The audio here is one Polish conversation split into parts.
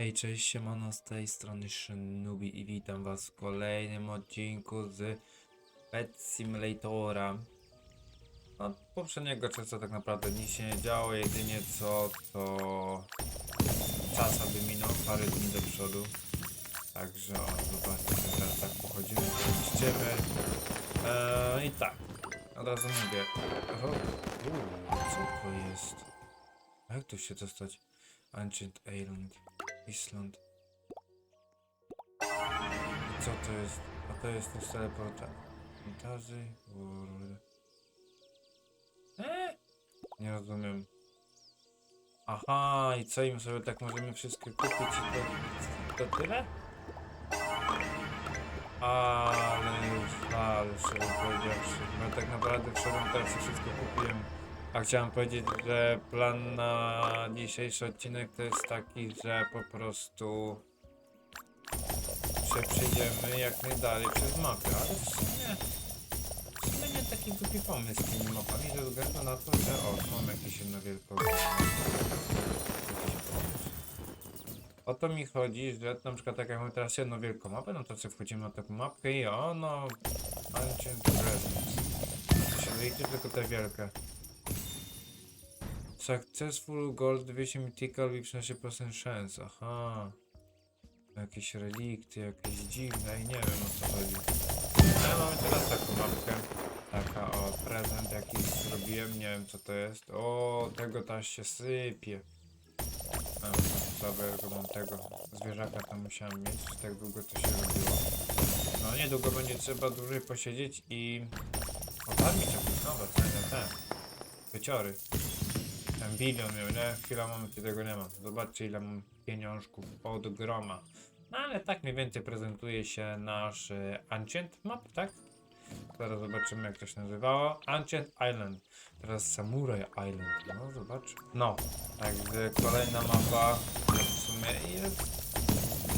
Hej, cześć, siemano, z tej strony Szynubi i witam was w kolejnym odcinku z Pet Simulatora. No, poprzedniego czasu tak naprawdę nic się nie działo, jedynie co to czas aby minął, parę dni do przodu. Także o, zobaczcie, teraz tak pochodzimy, iściemy. Eee, I tak, od razu mówię. O, uuu, co to jest? Jak tu się dostać? Ancient Island. Island. Co to jest? A to jest ten teleporta. Fantazy World. Eee? Nie rozumiem. Aha, i co im sobie tak możemy wszystkie kupić i to, to tyle? Ale już, ale szczerze powiedziawszy, no tak naprawdę wszedłem teraz i wszystko kupiłem. A chciałem powiedzieć, że plan na dzisiejszy odcinek to jest taki, że po prostu przejdziemy jak najdalej przez mapę, ale w sumie, w sumie nie taki głupi pomysł z tymi mapami, ze względu na to, że o, tu mamy jakieś jedno wielką O to mi chodzi, że na przykład jak mamy teraz jedną wielką mapę, no to sobie wchodzimy na taką mapkę i o, no, Ancient Presence. To się tylko te wielkie. Successful gold 200 mythical i 13% szans. Aha. Jakieś relikty, jakieś dziwne i nie wiem o co chodzi. Ale mamy teraz taką mapkę. Taka o prezent jakiś zrobiłem, nie wiem co to jest. O, tego tam się sypie. A, Dobra, mam tego zwierzaka tam musiałem mieć, tak długo to się robiło. No niedługo będzie trzeba dłużej posiedzieć i pofarmić jakieś nowe, fajne te wyciory. Ten bilion miał, nie? Chwila mamy, tego nie ma. Zobaczcie ile mam pieniążków od groma. No ale tak mniej więcej prezentuje się nasz e, Ancient Map, tak? Zaraz zobaczymy jak to się nazywało. Ancient Island. Teraz Samurai Island. No zobacz. No, także kolejna mapa w sumie jest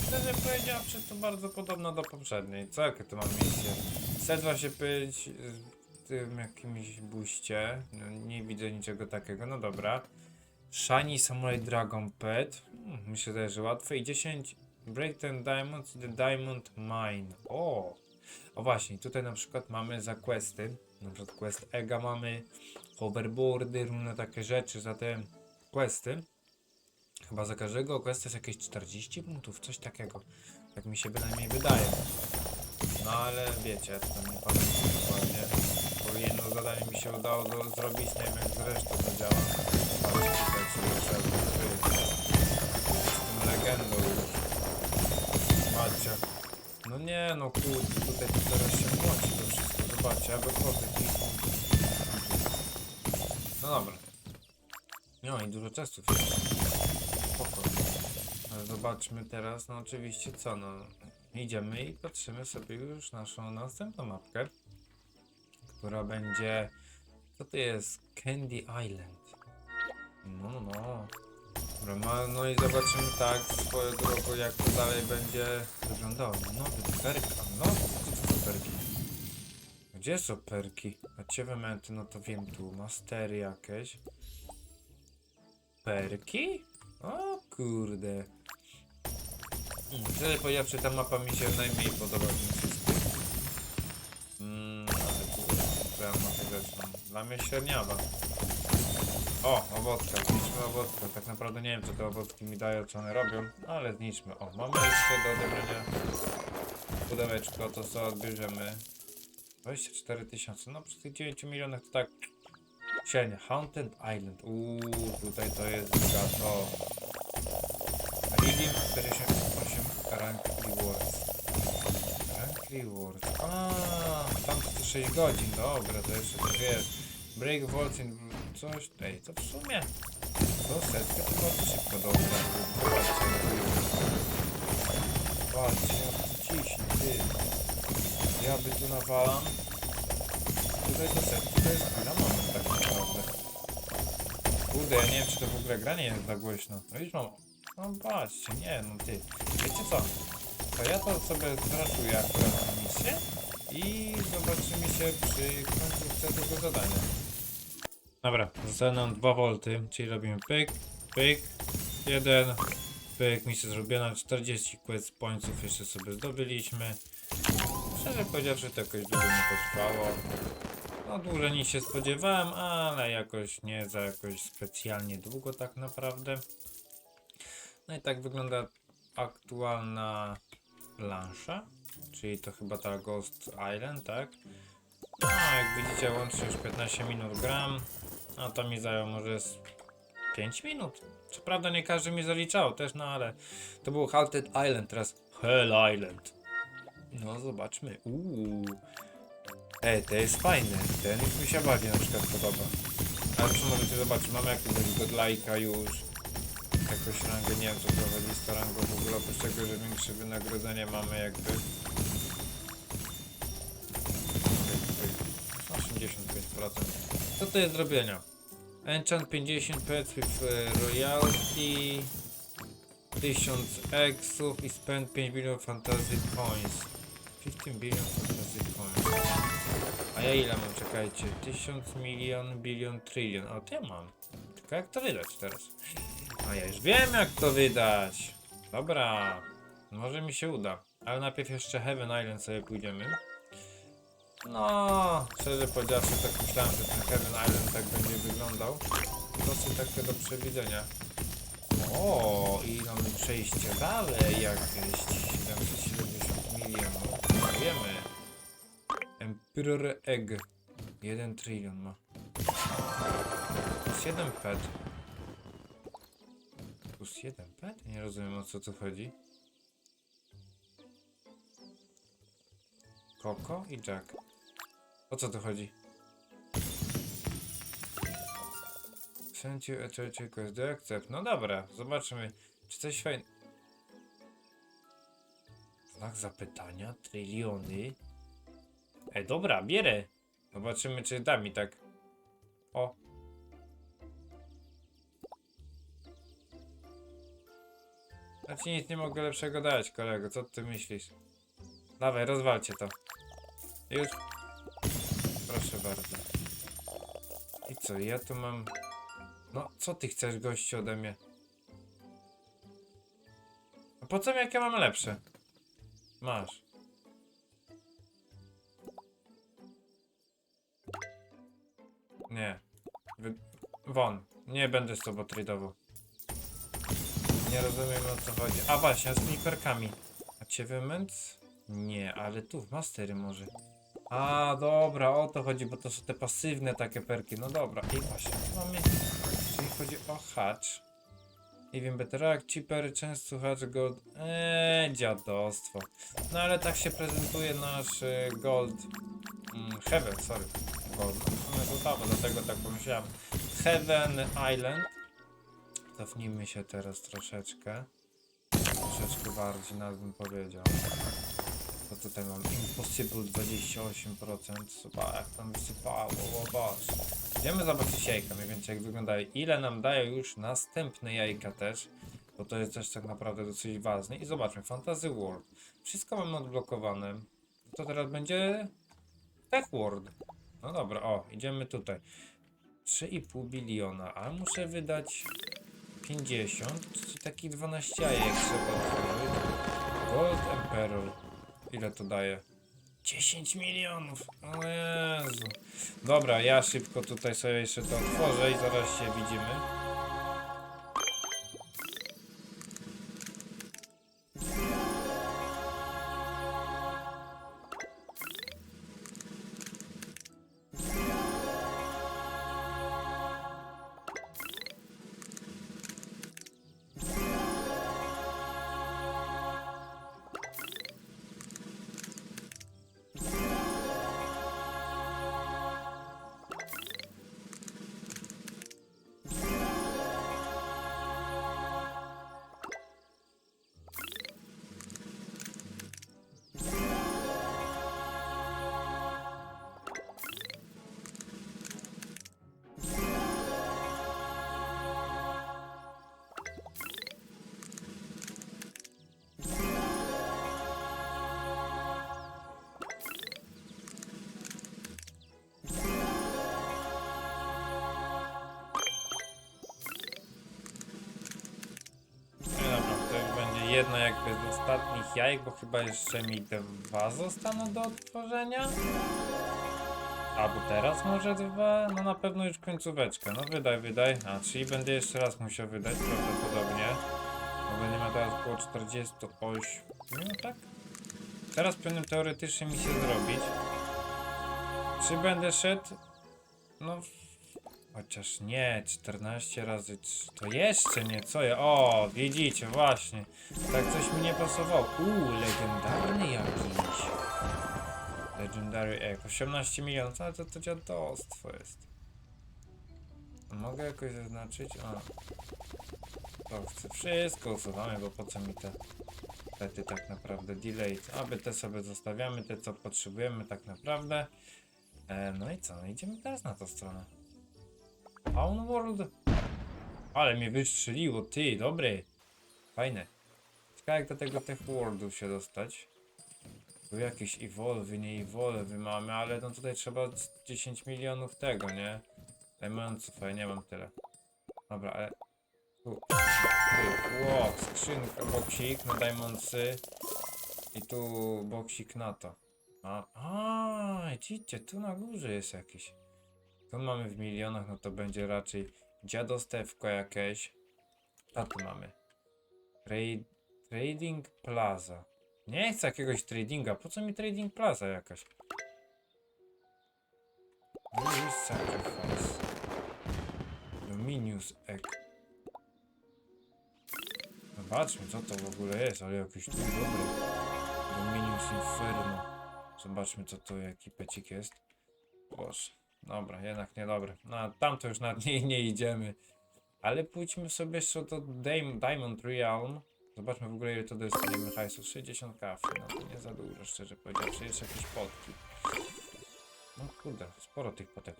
szczerze powiedziawszy to bardzo podobna do poprzedniej. Co jakie to mam pyć w tym jakimś buście. No, nie widzę niczego takiego, no dobra. Shiny Samurai Dragon Pet. Hmm, myślę, że że łatwe. I 10 Break ten Diamond the Diamond Mine. O! O właśnie, tutaj na przykład mamy za questy. Na przykład quest Ega mamy, hoverboardy, różne takie rzeczy za te questy. Chyba za każdego questa jest jakieś 40 punktów, coś takiego. Tak mi się bynajmniej wydaje. No ale wiecie, to nie pamiętam dokładnie. Jedno zadanie mi się udało do, zrobić, nie wiem jak zresztą to działa. Ale tutaj sobie trzeba wykryć. Jestem legendą już. Zobaczcie. No nie no kurde, tutaj to teraz się młoci to wszystko. Zobaczcie, ja wychodzę i... No dobra. No i dużo testów. Spoko. Ale zobaczmy teraz, no oczywiście co, no idziemy i patrzymy sobie już naszą następną mapkę, która będzie, co to jest, Candy Island. No, no, no. Dobra, no i zobaczymy tak, swoją drogą, jak to dalej będzie wyglądało. Nowy perk, a no, co to perki? Gdzie są perki? Achievementy, no to wiem tu, mastery jakieś. Perki? O kurde. Hmm, Szczerze powiedziawszy, ta mapa mi się najmniej podoba z mnie średniawa. O, owotka, zniszczmy owotka. Tak naprawdę nie wiem, co te owocki mi dają, co one robią, ale zniszczmy. O, mamy jeszcze do odebrania pudełeczko, to co odbierzemy. 24 tysiące, no przy tych 9 milionach to tak średnio. Haunted Island, uuu, tutaj to jest bogato. Reading 48 rank rewards. Rank rewards. A, tam to 6 godzin, dobra, to jeszcze to wiesz. Break in coś. Ej, to w sumie. To setkę to bardzo szybko dobra. Zobaczcie, Patrzcie, jak to ty. Ja by tu nawalam. Tutaj to setki to jest chwila moment tak naprawdę. Kurde, ja nie wiem czy to w ogóle granie jest za głośno. No już mam. No patrzcie, nie no ty. Wiecie co? To ja to sobie zraszuję akurat na misję i zobaczymy się przy końcówce tego zadania. Dobra, zostały nam 2 V, czyli robimy pyk, pyk, 1, Pyk, misja zrobiona, 40 quest pońców jeszcze sobie zdobyliśmy. Szczerze powiedziawszy, to jakoś długo nie potrwało. No dłużej niż się spodziewałem, ale jakoś nie za jakoś specjalnie długo tak naprawdę. No i tak wygląda aktualna plansza, czyli to chyba ta Ghost Island, tak? No, jak widzicie, łącznie już 15 minut gram, a to mi zajęło może z 5 minut. Co prawda nie każdy mi zaliczał też, no ale to był Halted Island, teraz Hell Island. No zobaczmy. Uuu. Ej, to jest fajne. Ten mi się bardziej na przykład podoba. Ale co możecie zobaczyć, mamy jakiegoś godlajka już. Jakąś rangę, nie wiem co prowadzi z to rangą w ogóle, oprócz tego, że większe wynagrodzenie mamy jakby. 85%. Co to jest zrobienia? Enchant 50 pets with royalty 1000 exów i spend 5 billion fantasy coins. 15 billion fantasy coins. A ja ile mam? Czekajcie 1000 milion, bilion, trylion O, to ja mam. Tylko jak to wydać teraz? A ja już wiem jak to wydać. Dobra. Może mi się uda. Ale najpierw jeszcze Heaven Island sobie pójdziemy no, szczerze powiedziawszy, tak myślałem, że ten Heaven Island tak będzie wyglądał. Dosyć takie do przewidzenia. O, i mamy przejście dalej jakieś. 770 milionów. Wiemy. Emperor Egg. 1 trylion ma. Plus 1 pet. Plus 1 pet? Nie rozumiem o co tu chodzi. Koko i Jack. O co tu chodzi? Send you a church do accept. No dobra, zobaczymy. Czy coś fajne... Znak zapytania, tryliony. E, dobra, bierę. Zobaczymy, czy da mi tak. O. Ja ci nic nie mogę lepszego dać, kolego. Co ty myślisz? Dawaj, rozwalcie to. Już. Proszę bardzo. I co, ja tu mam... No, co ty chcesz, gościu, ode mnie? A po co mi, jak ja mam lepsze? Masz. Nie. Wy... Won. Nie będę z tobą tradował. Nie rozumiem o co chodzi. A właśnie, a z tymi perkami. Achievements? Nie, ale tu w mastery może. A, dobra, o to chodzi, bo to są te pasywne takie perki. No dobra, i właśnie, mamy, jeżeli chodzi o hatch. Nie wiem, Beterak, Cheaper, często hatch gold. Eee, dziadostwo. No ale tak się prezentuje nasz e, gold. Mm, Heaven, sorry. Gold. No, to tam, dlatego tak pomyślałem. Heaven Island. Cofnijmy się teraz troszeczkę. Troszeczkę bardziej, nawet bym powiedział. Co tutaj mam? Impossible 28%. Super, jak tam wysypało, zobacz. Idziemy zobaczyć jajka, mniej więcej jak wyglądają. Ile nam dają już następne jajka też. Bo to jest też tak naprawdę dosyć ważne. I zobaczmy, Fantasy World. Wszystko mamy odblokowane. To teraz będzie Tech World. No dobra, o, idziemy tutaj. 3,5 biliona, a muszę wydać 50, czyli taki 12 jajek trzeba. Gold Emperor. Ile to daje? 10 milionów! O Jezu. Dobra, ja szybko tutaj sobie jeszcze to otworzę i zaraz się widzimy. Jedno jakby z ostatnich jajek, bo chyba jeszcze mi dwa zostaną do otworzenia. Albo teraz może dwa? No na pewno już końcóweczkę. No wydaj, wydaj. A, czyli będę jeszcze raz musiał wydać prawdopodobnie. Bo będzie miał teraz około 48. No tak? Teraz powinien teoretycznie mi się zrobić. Czy będę szedł? No. Chociaż nie, 14 razy 3. To jeszcze nie, co ja. O, widzicie, właśnie. Tak coś mi nie pasowało. Uuu, legendarny jakiś. Legendary Egg. 18 milionów, ale to, to dziadostwo jest. Mogę jakoś zaznaczyć? A. To chcę wszystko usuwamy, bo po co mi te sety tak naprawdę delayed. Aby te sobie zostawiamy, te co potrzebujemy tak naprawdę. E, no i co? No idziemy teraz na tą stronę. Town World. Ale mnie wystrzeliło, ty, dobry. Fajne. Ciekawe jak do tego Tech Worldu się dostać. Tu jakieś evolwy, nie evolwy mamy, ale no tutaj trzeba z 10 milionów tego, nie? Diamondsów, a ja nie mam tyle. Dobra, ale... Tu. Ło, skrzynka, boksik na diamondsy. I tu boksik na to. A, a, widzicie, tu na górze jest jakiś. Tu mamy w milionach, no to będzie raczej dziadostewko jakieś. A tu mamy. Trading Plaza. Nie chcę jakiegoś tradinga. Po co mi Trading Plaza jakaś? Louis Sacrifice. Dominius Egg. Zobaczmy co to w ogóle jest, ale jakiś tu dobry. Dominius Inferno. Zobaczmy co to, jaki pecik jest. Boże. Dobra, jednak niedobry. No, tam to już nawet nie, nie idziemy. Ale pójdźmy sobie jeszcze do Diamond Realm. Zobaczmy w ogóle ile to dostaniemy hajsu. 60 kafli, no to nie za dużo, szczerze powiedziawszy. Jeszcze jakieś potki. No kurde, sporo tych potek.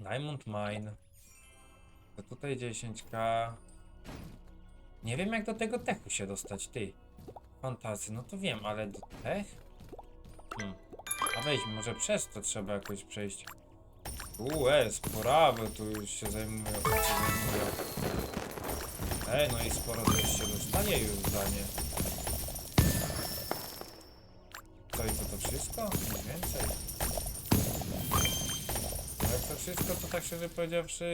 Diamond Mine. To tutaj 10k. Nie wiem jak do tego techu się dostać, ty. Fantazy, no to wiem, ale do tech? Hmm. A weź, może przez to trzeba jakoś przejść. Uuu, sporawy tu już się zajmują. Się. Ej, no i sporo też się dostaje już za nie. To i to to wszystko? Nic więcej. Jak to wszystko, to tak szczerze powiedziawszy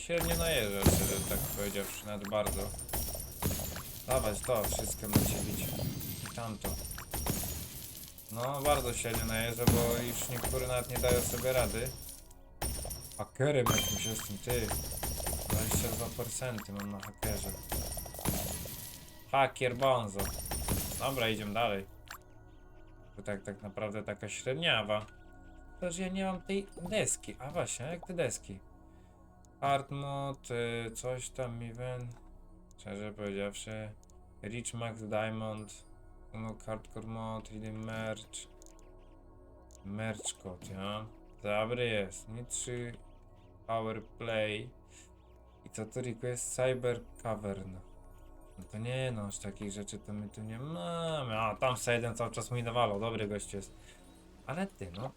średnio najeżdża, szczerze tak powiedziawszy, nawet bardzo. Dawać to, wszystko macie bić. I tamto. No, bardzo średnio najeżdża, bo już niektóre nawet nie dają sobie rady. Hakerem jakimś jestem, ty. 22% mam na hakerze. Hakier bonzo. Dobra, idziemy dalej. To tak, tak naprawdę taka średniawa. To, że ja nie mam tej deski. A właśnie, jak te deski? Hard mode, y, coś tam, event. Szczerze powiedziawszy. Rich Max Diamond. No, hardcore mode, reading merch. Merch code, ja. Dobry jest. Nie 3 Power Play. I co to request Cyber Cavern. No to nie no, aż takich rzeczy to my tu nie mamy. A tam se jeden cały czas mi nawalał, dobry gość jest. Ale ty no.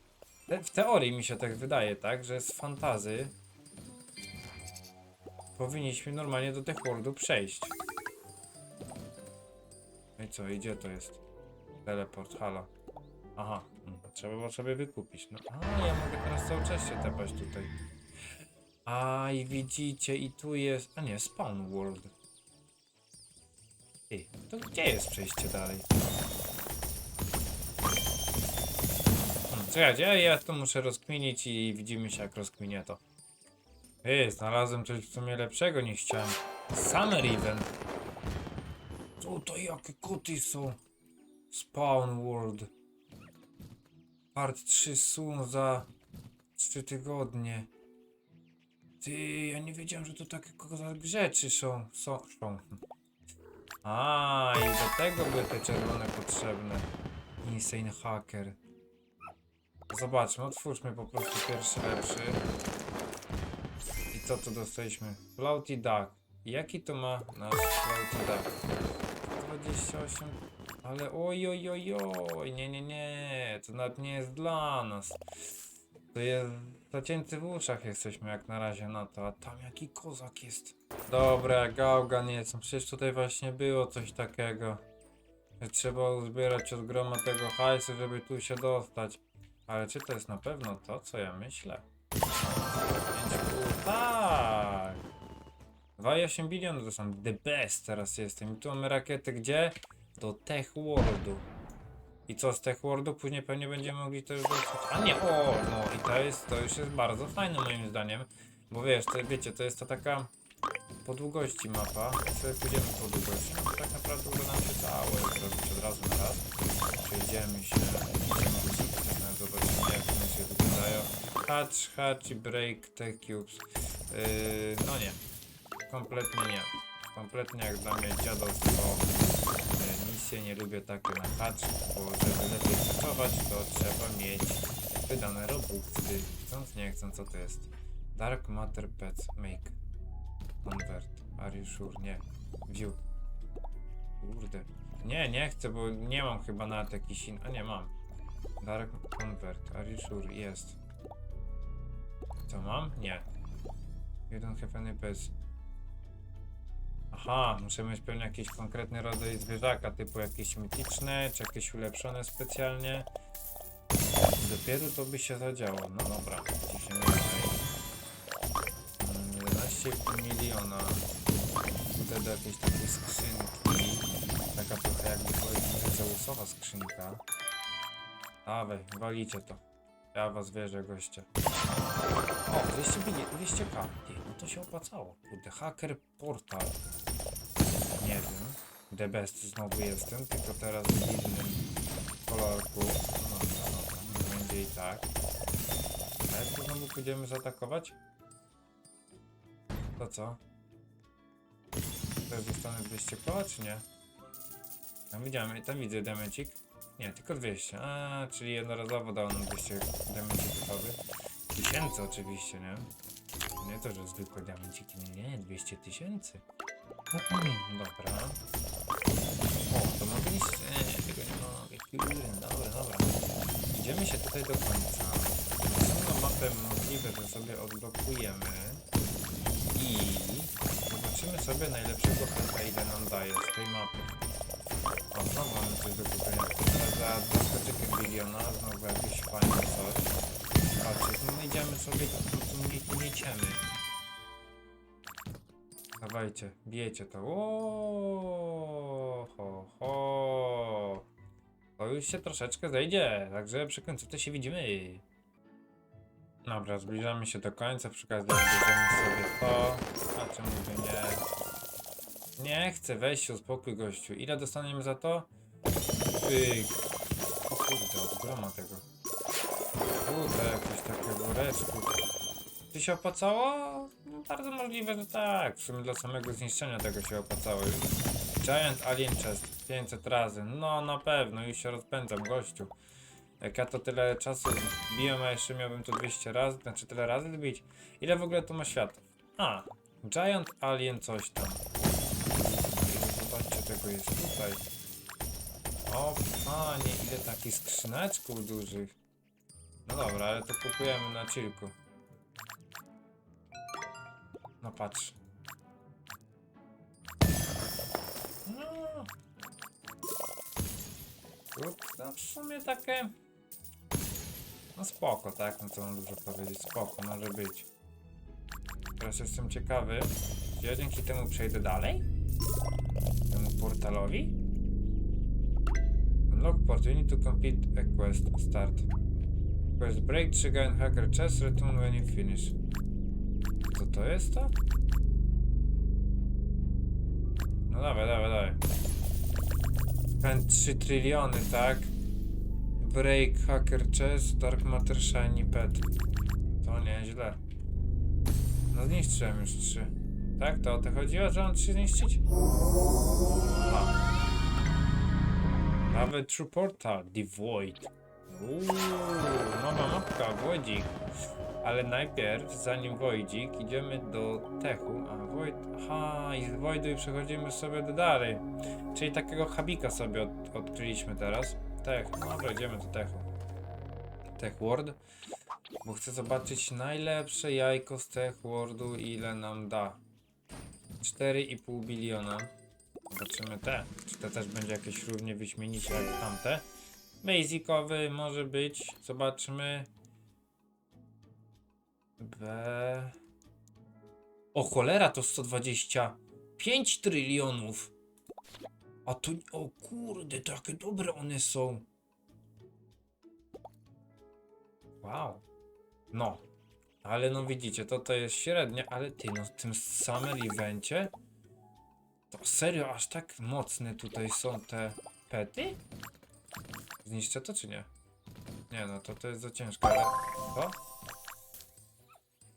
Te, w teorii mi się tak wydaje, tak, że z fantazy powinniśmy normalnie do tych worldu przejść. No i co, i gdzie to jest? Teleport, halo. Aha, mm, trzeba było sobie wykupić. No, a ja mogę teraz cały czas się tepać tutaj. A i widzicie, i tu jest. A nie, Spawn World. Ej, to gdzie jest przejście dalej? Hmm, ja, ja to muszę rozkminić i widzimy się jak rozkminię to. Ej, znalazłem coś w sumie lepszego niż chciałem. Summer Event. Tutaj jakie koty są. Spawn World. Part 3 sun za 3 tygodnie. Ty, ja nie wiedziałem, że to takie rzeczy są. są. są. A, i do tego były te czerwone potrzebne. Insane hacker. Zobaczmy, otwórzmy po prostu pierwszy lepszy. I co tu dostaliśmy? Floaty Duck. Jaki to ma nasz Floaty Duck? 28. Ale oj, oj, oj, oj, nie, nie, nie, to nawet nie jest dla nas. To jest Zacięty w uszach jesteśmy jak na razie na to, a tam jaki kozak jest. Dobra, gałgan jest, no przecież tutaj właśnie było coś takiego. Że trzeba uzbierać od groma tego hajsu, żeby tu się dostać. Ale czy to jest na pewno to, co ja myślę? Tak! 2,8 biliony to są the best teraz jestem. I tu mamy rakietę gdzie? Do Tech Worldu. I co z Tech Worldu? Później pewnie będziemy mogli już dostać. A nie, o, no i to jest, to już jest bardzo fajne moim zdaniem. Bo wiesz, to, wiecie, to jest to taka po długości mapa. Sobie pójdziemy po długości, no tak naprawdę uda nam się całe zrobić od razu na raz. Przejdziemy się, będziemy wysypać, nawet zobaczymy jak one się wyglądają. Hatch, hatch i break, tech cubes. Yy, no nie, kompletnie nie. Kompletnie jak dla mnie dziadostwo. Misje nie lubię takie na bo żeby lepiej pracować, to trzeba mieć wydane robuxy. Chcąc nie chcąc, co to jest? Dark Matter Pets Make Convert. Are you sure? Nie. View. Kurde. Nie, nie chcę, bo nie mam chyba nawet jakiś in... A nie, mam. Dark Convert. Are you sure? Jest. Co mam? Nie. You don't have any pets. Aha, muszę mieć pewnie jakiś konkretny rodzaj zwierzaka, typu jakieś mityczne, czy jakieś ulepszone specjalnie. Dopiero to by się zadziało. No dobra, ciśniemy. Mm, 11,5 miliona. Tutaj do jakiejś takiej skrzynki. Taka trochę jakby powiedzmy Zeusowa skrzynka. Dawaj, walicie to. Ja was wierzę, goście. O, 200 bili, 200 k. No to się opłacało. Kurde, hacker portal. Nie wiem. The best znowu jestem, tylko teraz w innym kolorku. No dobra, dobra. nie Będzie i tak. A jak to znowu pójdziemy zaatakować? To co? Też dostanę 200 koła, czy nie? Tam widziałem, tam widzę demecik. Nie, tylko 200. A, czyli jednorazowo dał nam 200 demecik gotowy. Tysięcy oczywiście, nie? Nie to, że zwykłe diamenciki, nie, nie, 200 tysięcy. Dobra. O, to iść? Nie, nie, tego nie mogę. Dobra, dobra. Idziemy się tutaj do końca. Następną mapę możliwe, że sobie odblokujemy. I zobaczymy sobie najlepszego peta, ile nam daje z tej mapy. O, znowu mamy coś do kupienia. Za zaskoczykiem biliona, znowu jakieś fajne coś. Patrzcie, no my idziemy sobie, po prostu nie, mieciemy. Dawajcie, bijecie to. O, ho, ho. To już się troszeczkę zejdzie, także przy końcu to się widzimy. Dobra, zbliżamy się do końca, przy okazji bierzemy sobie to. A czemu by nie? Nie chcę, weź się uspokój gościu. Ile dostaniemy za to? Pyk. O kurde, od groma tego. Kurde, jakieś takie woreczku. Czy się opłacało? No, bardzo możliwe, że tak. W sumie dla samego zniszczenia tego się opłacało już. Giant Alien Chest 500 razy. No na pewno, już się rozpędzam, gościu. Jak ja to tyle czasu biłem, a jeszcze miałbym to 200 razy, znaczy tyle razy zbić. Ile w ogóle to ma światów? A, Giant Alien coś tam. Zobaczcie, tego jest tutaj. O panie, ile takich skrzyneczków dużych. No dobra, ale to kupujemy na chillku. No patrz. No. No w sumie takie... No spoko, tak? No co mam dużo powiedzieć. Spoko, może być. Teraz jestem ciekawy, czy ja dzięki temu przejdę dalej? Temu portalowi? Unlock need to complete a quest. Start. Quest break, trigger and hacker chest, return when you finish. Co to jest to? No dawaj, dawaj, dawaj. Spend 3 tryliony, tak? Break, hacker chest, dark matter, shiny pet. To nieźle. No zniszczyłem już 3. Tak? To o to chodziło, że mam 3 zniszczyć? A. Nawet True Portal, The Void. Uuu, nowa mapka, Voidzik. Ale najpierw, zanim Voidzik, idziemy do Techu. A, Void... Aha, i z Voidu i przechodzimy sobie do dalej. Czyli takiego habika sobie od, odkryliśmy teraz. Tech, dobra, idziemy do Techu. Tech World. Bo chcę zobaczyć najlepsze jajko z Tech Worldu ile nam da. 4,5 biliona. Zobaczymy te. Czy to też będzie jakieś równie wyśmienicie jak tamte. Basicowy może być. Zobaczmy. B. O cholera to 125 trylionów. A to. O kurde, takie dobre one są. Wow. No. Ale no widzicie, to to jest średnie, ale ty no w tym summer evencie to serio aż tak mocne tutaj są te pety? Zniszczę to czy nie? Nie no, to to jest za ciężko, ale... Co?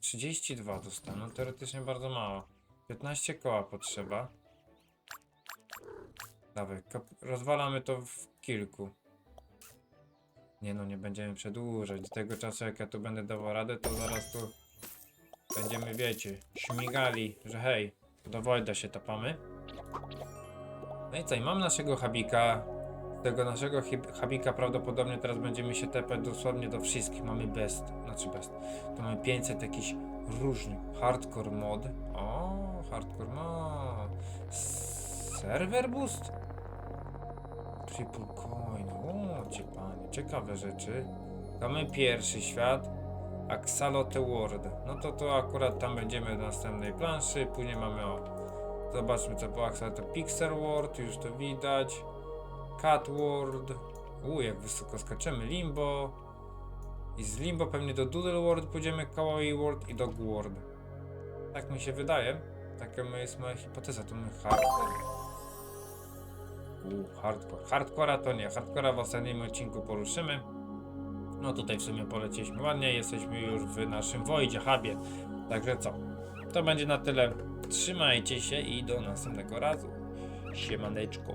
32 dostaną, no, teoretycznie bardzo mało. 15 koła potrzeba. Dawaj, rozwalamy to w kilku. Nie no, nie będziemy przedłużać. Do tego czasu jak ja tu będę dawał radę, to zaraz tu będziemy, wiecie, śmigali, że hej, do Wojda się tapamy. No i co, i mam naszego habika. Tego naszego habika prawdopodobnie teraz będziemy się tepać dosłownie do wszystkich. Mamy best, znaczy best. Tu mamy 500 jakichś różnych. Hardcore mod. O, hardcore mod. Server boost? Triple coin. O, cię panie. Ciekawe rzeczy. Mamy pierwszy świat. Axalote World. No to to akurat tam będziemy w następnej planszy. Później mamy o. Zobaczmy co było Axalote Pixel World. Już to widać. Cat World. U, jak wysoko skaczemy. Limbo. I z Limbo pewnie do Doodle World pójdziemy. Kawaii World i Dog World. Tak mi się wydaje. Taka jest moja hipoteza. To my hardcore. U, hardcore. Hardcora to nie. Hardcora w ostatnim odcinku poruszymy. No tutaj w sumie polecieliśmy ładnie. Jesteśmy już w naszym Wojdzie, hubie. Także co? To będzie na tyle. Trzymajcie się i do następnego razu. Siemaneczko.